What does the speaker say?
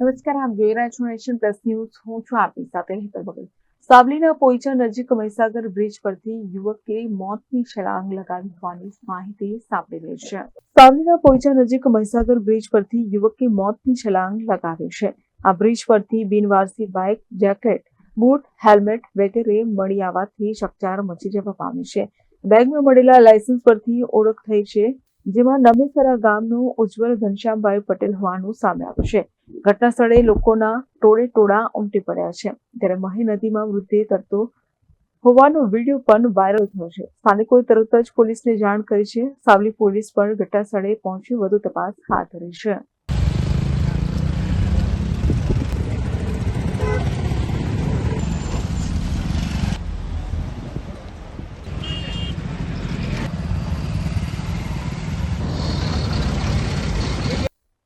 નમસ્કાર, આપ જોઈ રહ્યા છો નેશન પ્લસ ન્યૂઝ. હું છું આપની સાથે હેતલ બગલ સાવલીના પોઈચા નજીક મહીસાગર બ્રિજ પરથી યુવકે મોતની છલાંગ લગાવી હોવાની માહિતી સાંપડી રહી છે. સાવલીના પોઈચા નજીક મહીસાગર બ્રિજ પરથી યુવકે મોતની છલાંગ લગાવી છે. આ બ્રિજ પરથી બિનવારસી બાઇક, જેકેટ, બૂટ, હેલ્મેટ વગેરે મળી આવવાથી ચકચાર મચી જવા પામી છે. બેગમાં મળેલા લાયસન્સ પરથી ઓળખ થઈ છે. જેમાં નમેસરા ગામનો ઉજ્જવલ ઘનશ્યામભાઈ પટેલ હોવાનું સામે આવ્યું છે. ઘટના સ્થળે લોકોના ટોળે ટોળા ઉમટી પડ્યા છે. ત્યારે મહી નદીમાં મૃતદેહ તરતો હોવાનો વીડિયો પણ વાયરલ થયો છે. સ્થાનિકોએ તરત જ પોલીસને જાણ કરી છે. સાવલી પોલીસ પણ ઘટના સ્થળે પહોંચી વધુ તપાસ હાથ ધરી છે.